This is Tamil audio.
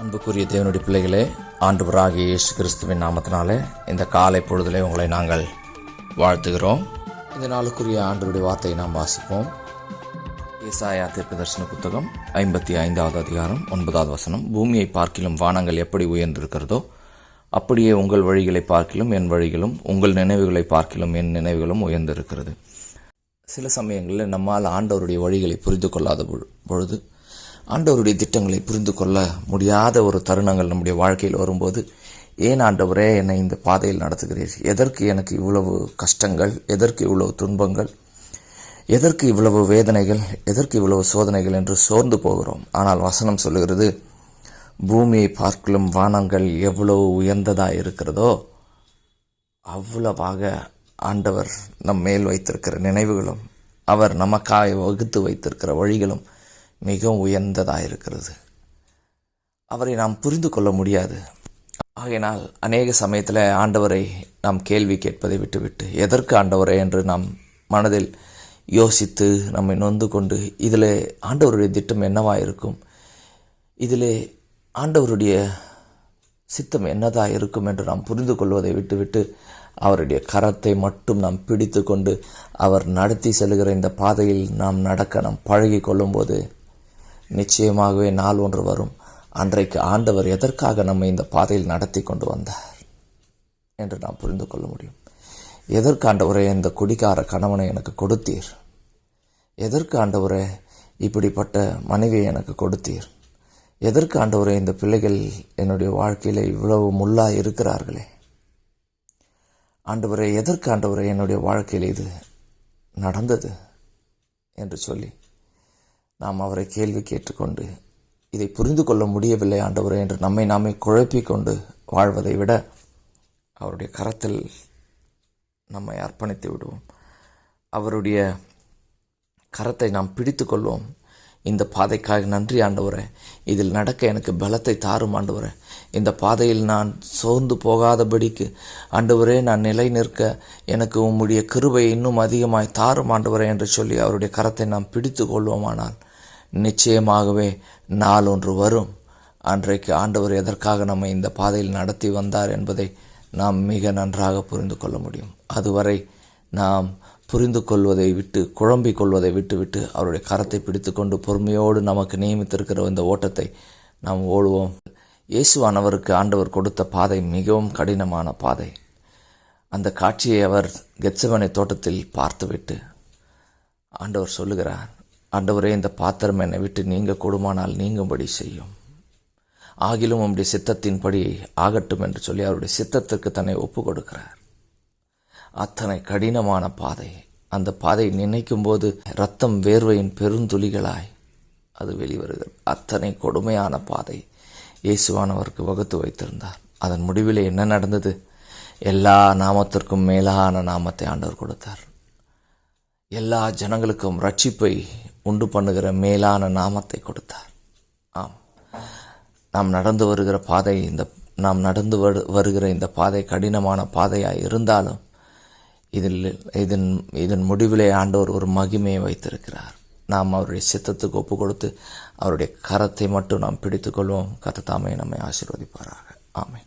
அன்புக்குரிய தேவனுடைய பிள்ளைகளே ஆண்டவராகிய இயேசு கிறிஸ்துவின் நாமத்தினாலே இந்த காலை பொழுதிலே உங்களை நாங்கள் வாழ்த்துகிறோம். இந்த நாளுக்குரிய ஆண்டவருடைய வார்த்தையை நாம் வாசிப்போம். ஏசாயா தீர்க்கதரிசன புத்தகம் ஐம்பத்தி ஐந்தாவது அதிகாரம் ஒன்பதாவது வசனம். பூமியை பார்க்கிலும் வானங்கள் எப்படி உயர்ந்திருக்கிறதோ அப்படியே உங்கள் வழிகளை பார்க்கிலும் என் வழிகளும் உங்கள் நினைவுகளை பார்க்கிலும் என் நினைவுகளும் உயர்ந்திருக்கிறது. சில சமயங்களில் நம்மால் ஆண்டவருடைய வழிகளை புரிந்து கொள்ளாத பொழு- பொழுது ஆண்டவருடைய திட்டங்களை புரிந்து கொள்ள முடியாத ஒரு தருணங்கள் நம்முடைய வாழ்க்கையில் வரும்போது ஏன் ஆண்டவரே என்னை இந்த பாதையில் நடத்துகிறீர்? எதற்கு எனக்கு இவ்வளவு கஷ்டங்கள்? எதற்கு இவ்வளவு துன்பங்கள்? எதற்கு இவ்வளவு வேதனைகள்? எதற்கு இவ்வளவு சோதனைகள்? என்று சோர்ந்து போகிறோம். ஆனால் வசனம் சொல்லுகிறது பூமியை பார்க்கலும் வானங்கள் எவ்வளவு உயர்ந்ததாக இருக்கிறதோ அவ்வளவாக ஆண்டவர் நம் மேல் வைத்திருக்கிற நினைவுகளும் அவர் நமக்காக வகுத்து வைத்திருக்கிற வழிகளும் மிக உயர்ந்ததாக இருக்கிறது. அவரை நாம் புரிந்து கொள்ள முடியாது. ஆகையினால் அநேக சமயத்தில் ஆண்டவரை நாம் கேள்வி கேட்பதை விட்டுவிட்டு எதற்கு ஆண்டவரை? என்று நாம் மனதில் யோசித்து நம்மை நொந்து கொண்டு இதில் ஆண்டவருடைய திட்டம் என்னவாக இருக்கும் இதிலே ஆண்டவருடைய சித்தம் என்னதாக இருக்கும் என்று நாம் புரிந்து கொள்வதை விட்டுவிட்டு அவருடைய கரத்தை மட்டும் நாம் பிடித்து கொண்டு அவர் நடத்தி செல்கிற இந்த பாதையில் நாம் நடக்க நாம் பழகி கொள்ளும்போது நிச்சயமாகவே நாள் ஒன்று வரும். அன்றைக்கு ஆண்டவர் எதற்காக நம்மை இந்த பாதையில் நடத்தி கொண்டு வந்தார் என்று நாம் புரிந்து கொள்ள முடியும். எதற்கு ஆண்டவரே இந்த குடிகார கணவனை எனக்கு கொடுத்தீர்? எதற்கு ஆண்டவரே இப்படிப்பட்ட மனைவியை எனக்கு கொடுத்தீர்? எதற்கு ஆண்டவரே இந்த பிள்ளைகள் என்னுடைய வாழ்க்கையில் இவ்வளவு முள்ளாக இருக்கிறார்களே? ஆண்டவரே எதற்கு ஆண்டவரே என்னுடைய வாழ்க்கையில் இது நடந்தது? என்று சொல்லி நாம் அவரை கேள்வி கேட்டுக்கொண்டு இதை புரிந்து கொள்ள முடியவில்லை ஆண்டவரே என்று நம்மை நாமே குழப்பிக்கொண்டு வாழ்வதை விட அவருடைய கரத்தில் நம்மை அர்ப்பணித்து விடுவோம். அவருடைய கரத்தை நாம் பிடித்து கொள்வோம். இந்த பாதைக்காக நன்றி ஆண்டவரே. இதில் நடக்க எனக்கு பலத்தை தாரும் ஆண்டவரே. இந்த பாதையில் நான் சோர்ந்து போகாதபடிக்கு ஆண்டவரே நான் நிலை நிற்க எனக்கு உம்முடைய கிருபை இன்னும் அதிகமாய் தாரும் ஆண்டவரே என்று சொல்லி அவருடைய கரத்தை நாம் பிடித்து கொள்வோமானால் நிச்சயமாகவே நாள் ஒன்று வரும். அன்றைக்கு ஆண்டவர் எதற்காக நம்மை இந்த பாதையில் நடத்தி வந்தார் என்பதை நாம் மிக நன்றாக புரிந்து கொள்ள முடியும். அதுவரை நாம் புரிந்து கொள்வதை விட்டு குழம்பிக் கொள்வதை விட்டுவிட்டு அவருடைய கரத்தை பிடித்துக்கொண்டு பொறுமையோடு நமக்கு நியமித்திருக்கிற இந்த ஓட்டத்தை நாம் ஓடுவோம். இயேசுவானவருக்கு ஆண்டவர் கொடுத்த பாதை மிகவும் கடினமான பாதை. அந்த காட்சியை அவர் கெத்சமனை தோட்டத்தில் பார்த்துவிட்டு ஆண்டவர் சொல்லுகிறார் ஆண்டவரே இந்த பாத்திரம் என்னை விட்டு நீங்க கொடுமானால் நீங்கும்படி செய்யும். ஆகிலும் உம்முடைய சித்தத்தின்படி ஆகட்டும் என்று சொல்லி அவருடைய சித்தத்திற்கு தன்னை ஒப்பு கொடுக்கிறார் அத்தனை கடினமான பாதை. அந்த பாதை நினைக்கும் போது ரத்தம் வேர்வையின் பெருந்துளிகளாய் அது வெளிவருகிறது அத்தனை கொடுமையான பாதை. இயேசுவானவருக்கு வகுத்து வைத்திருந்தார். அதன் முடிவில் என்ன நடந்தது? எல்லா நாமத்திற்கும் மேலான நாமத்தை ஆண்டவர் கொடுத்தார். எல்லா ஜனங்களுக்கும் ரட்சிப்பை உண்டு பண்ணுகிற மேலான நாமத்தை கொடுத்தார். ஆம். நாம் நடந்து வருகிற பாதை இந்த நாம் நடந்து வரு- வருகிற இந்த பாதை கடினமான பாதையாக இருந்தாலும் இதில் இதன் இதன் முடிவிலே ஆண்டவர் ஒரு மகிமையை வைத்திருக்கிறார். நாம் அவருடைய சித்தத்துக்கு ஒப்பு கொடுத்து அவருடைய கரத்தை மட்டும் நாம் பிடித்துக்கொள்வோம் கத்தத்தாமே நம்மை ஆசீர்வதிப்பாராக. ஆமை